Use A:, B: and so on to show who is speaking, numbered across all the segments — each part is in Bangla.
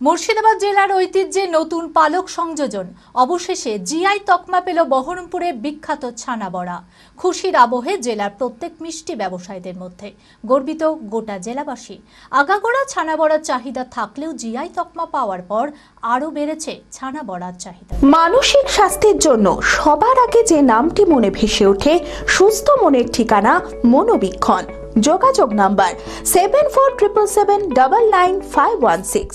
A: মুর্শিদাবাদ জেলার ঐতিহ্যে নতুন পালক সংযোজন। অবশেষে জিআই তকমা পেল বহরমপুরে বিখ্যাত ছানা বড়া খুশির আবহে জেলার প্রত্যেক মিষ্টি ব্যবসায়ীদের মধ্যে। গর্বিত গোটা জেলাবাসী। আগাগোড়া ছানা বড়ার চাহিদা থাকলেও জিআই তকমা পাওয়ার পর আরও বেড়েছে ছানা বড়ার চাহিদা।
B: মানসিক স্বাস্থ্যের জন্য সবার আগে যে নামটি মনে ভেসে ওঠে, সুস্থ মনের ঠিকানা মনোবীক্ষণ। যোগাযোগ number seven four triple seven double nine five one six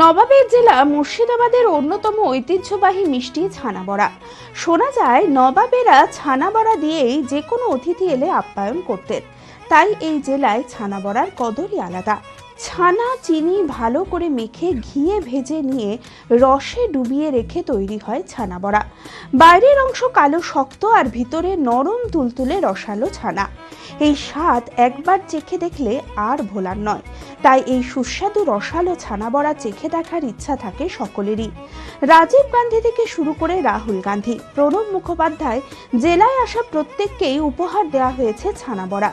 B: নবাবের জেলা মুর্শিদাবাদের অন্যতম ঐতিহ্যবাহী মিষ্টি ছানাবড়া। শোনা যায়, নবাবেরা ছানাবড়া দিয়েই যে কোনো অতিথি এলে আপ্যায়ন করতেন। তাই এই জেলায় ছানাবড়ার কদরই আলাদা। ছানা, চিনি ভালো করে মেখে ঘিয়ে ভেজে নিয়ে রসে ডুবিয়ে রেখে তৈরি হয় ছানা বড়া বাইরের অংশ কালো শক্ত আর ভিতরে নরম তুলতুলে রসালো ছানা। এই স্বাদ একবার চেখে দেখলে আর ভোলার নয়। তাই এই সুস্বাদু রসালো ছানা বড়া চেখে দেখার ইচ্ছা থাকে সকলেরই। রাজীব গান্ধী থেকে শুরু করে রাহুল গান্ধী, প্রণব মুখোপাধ্যায়, জেলায় আসা প্রত্যেককেই উপহার দেওয়া হয়েছে ছানা বড়া।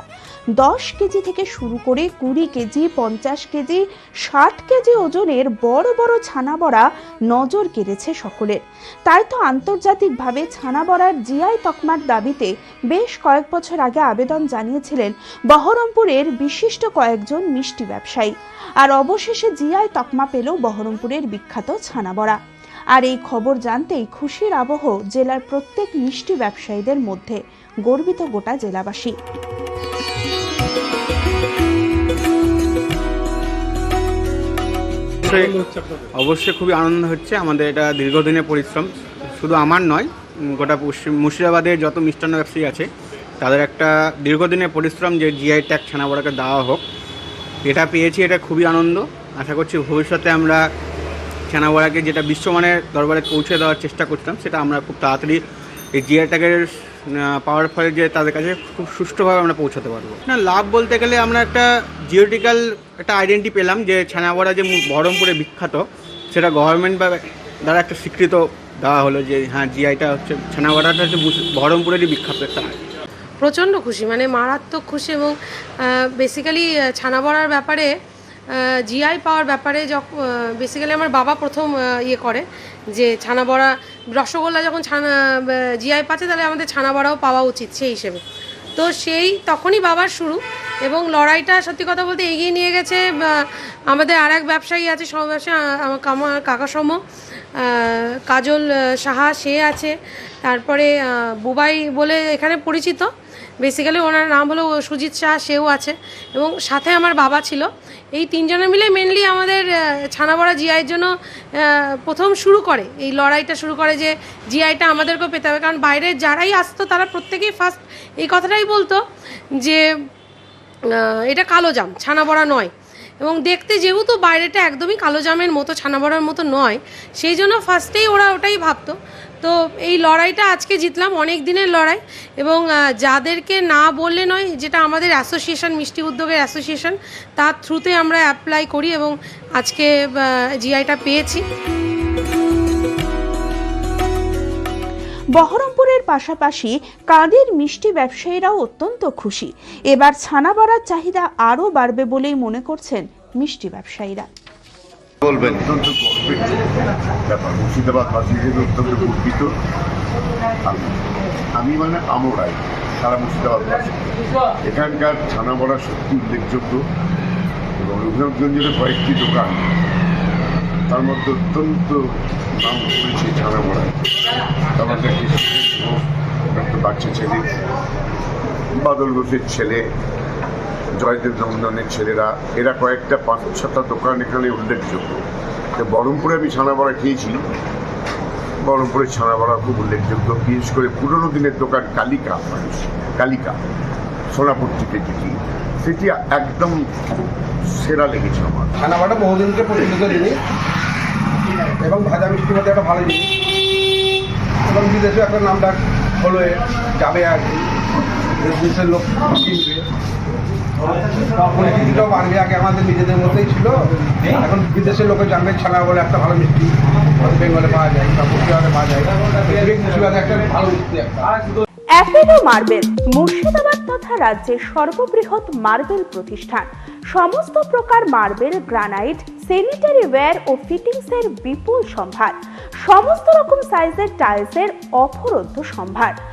B: দশ কেজি থেকে শুরু করে কুড়ি কেজি, পঞ্চাশ কেজি, ষাট কেজি ওজনের বড় বড় ছানা বড়া নজর কেড়েছে সকলের। তাই তো আন্তর্জাতিকভাবে ছানা বড়ার জিআই তকমার দাবিতে বেশ কয়েক বছর আগে আবেদন জানিয়েছিলেন বহরমপুরের বিশিষ্ট কয়েকজন মিষ্টি ব্যবসায়ী। আর অবশেষে জিআই তকমা পেল বহরমপুরের বিখ্যাত ছানাবড়া। আর এই খবর জানতেই খুশির আবহ জেলার প্রত্যেক মিষ্টি ব্যবসায়ীদের মধ্যে গর্বিত গোটা জেলাবাসী।
C: অবশ্যই খুবই আনন্দ হচ্ছে, আমাদের এটা দীর্ঘদিনের পরিশ্রম। শুধু আমার নয়, গোটা মুর্শিদাবাদের যত মিষ্টান্ন ব্যবসায়ী আছে, তাদের একটা দীর্ঘদিনের পরিশ্রম যে জিআই ট্যাগ ছানাবড়াকে দেওয়া হোক এটা পেয়েছি, এটা খুবই আনন্দ। আশা করছি ভবিষ্যতে আমরা ছানাবড়াকে যেটা বিশ্বমানের দরবারে পৌঁছে দেওয়ার চেষ্টা করতাম সেটা আমরা খুব তাড়াতাড়ি এই জিআই ট্যাগের পাওয়ার ফলে যে তাদের কাছে খুব সুষ্ঠুভাবে আমরা পৌঁছাতে পারব। না, লাভ বলতে গেলে আমরা একটা জিওটিক্যাল একটা আইডেন্টি পেলাম যে ছানাবড়া যে বহরমপুরে বিখ্যাত, সেটা গভর্নমেন্ট বা দ্বারা একটা স্বীকৃত দেওয়া হলো যে হ্যাঁ জিআইটা হচ্ছে, ছানাবড়াটা হচ্ছে বহরমপুরেরই বিখ্যাত একটা
D: প্রচণ্ড খুশি মানে মারাত্মক খুশি এবং বেসিক্যালি ছানা বড়ার ব্যাপারে জিআই পাওয়ার ব্যাপারে যখন বেসিক্যালি আমার বাবা প্রথম ইয়ে করে যে ছানা বড়া, রসগোল্লা যখন ছানা জিআই পাচ্ছে তাহলে আমাদের ছানা বড়াও পাওয়া উচিত সেই হিসেবে। তো সেই তখনই বাবার শুরু এবং লড়াইটা সত্যি কথা বলতে এগিয়ে নিয়ে গেছে আমাদের আর এক ব্যবসায়ী আছে সমাবেশে আমার কামা কাকা কাজল সাহা, সে আছে। তারপরে বুবাই বলে এখানে পরিচিত। বেসিক্যালি ওনার নাম হলো সুজিত শাহ, সেও আছে। এবং সাথে আমার বাবা ছিল। এই তিনজনে মিলে মেনলি আমাদের ছানাবড়া জিআইয়ের জন্য প্রথম শুরু করে। এই লড়াইটা শুরু করে যে জিআইটা আমাদেরকেও পেতে হবে। কারণ বাইরের যারাই আসতো, তারা প্রত্যেকেই ফার্স্ট এই কথাটাই বলতো যে এটা কালো জাম ছানা বড়া নয়। এবং দেখতে যেহেতু বাইরেটা একদমই কালো জামের মতো ছানা বড়ার মতো নয়, সেই জন্য ফার্স্টেই ওরা ওটাই ভাবতো। তো এই লড়াইটা আজকে জিতলাম, অনেক দিনের লড়াই এবং যাদেরকে না বললে নয়, যেটা আমাদের অ্যাসোসিয়েশন, মিষ্টি উদ্যোগের অ্যাসোসিয়েশন, তার থ্রুতে আমরা অ্যাপ্লাই করি এবং আজকে জিআইটা পেয়েছি।
B: বহরমপুরের পাশাপাশি কাঁদের মিষ্টি ব্যবসায়ীরাও অত্যন্ত খুশি। এবার ছানা বাড়ার চাহিদা আরও বাড়বে বলেই মনে করছেন মিষ্টি ব্যবসায়ীরা।
E: বলবেন। অত্যন্ত গর্বের ব্যাপার। মুর্শিদাবাদবাসী হিসেবে অত্যন্ত গর্বিত। আমি। মানে আমরাই, সারা মুর্শিদাবাদবাসী। এখানকার ছানা বড়া সত্যি উল্লেখযোগ্য এবং রঘুনাথগঞ্জের কয়েকটি দোকান, তার মধ্যে অত্যন্ত নাম করেছে ছানা বড়ায় আমাদের ডক্টর বাচ্চা ছেলে, বাদল ঘোষের ছেলে জয়দেব নন্দনের ছেলেরা, এরা কয়েকটা পাঁচ ছটা দোকান এখানে উল্লেখযোগ্য। তো বহরমপুরে আমি ছানা বড়া খেয়েছি। বহরমপুরের ছানা বড়া খুব উল্লেখযোগ্য। বিশেষ করে পুরনো দিনের দোকান কালিকা কালিকা, সোনাপুর থেকে যেটি, সেটি একদম সেরা লেগেছে আমার।
F: ছানাবাটা বহুদিনকে পরিচিত জিনিস এবং ভাজা মিষ্টির মধ্যে একটা ভালো জিনিস। এবং বিদেশে একটা নাম ডাক হলো যাবে আর কি। দেশ বিদেশের লোক কিনবে। পরিচিতিটাও বাড়বে আগে আমাদের নিজেদের মধ্যেই ছিল। এখন বিদেশের লোকে জানবে ছানা বলে একটা ভালো মিষ্টি। আমাদের বেঙ্গলে পাওয়া যায় বা মুর্শিদাবাদে পাওয়া যায়। একটা ভালো মিষ্টি একটা।
B: অ্যাপেলো মার্বেল মুর্শিদাবাদ তথা রাজ্যের সর্ববৃহৎ মার্বেল প্রতিষ্ঠান। সমস্ত প্রকার মার্বেল গ্রানাইট স্যানিটারি ওয়্যার ও ফিটিংসের বিপুল সম্ভার। সমস্ত রকম সাইজের টাইলসের অপরোধ্য সম্ভার।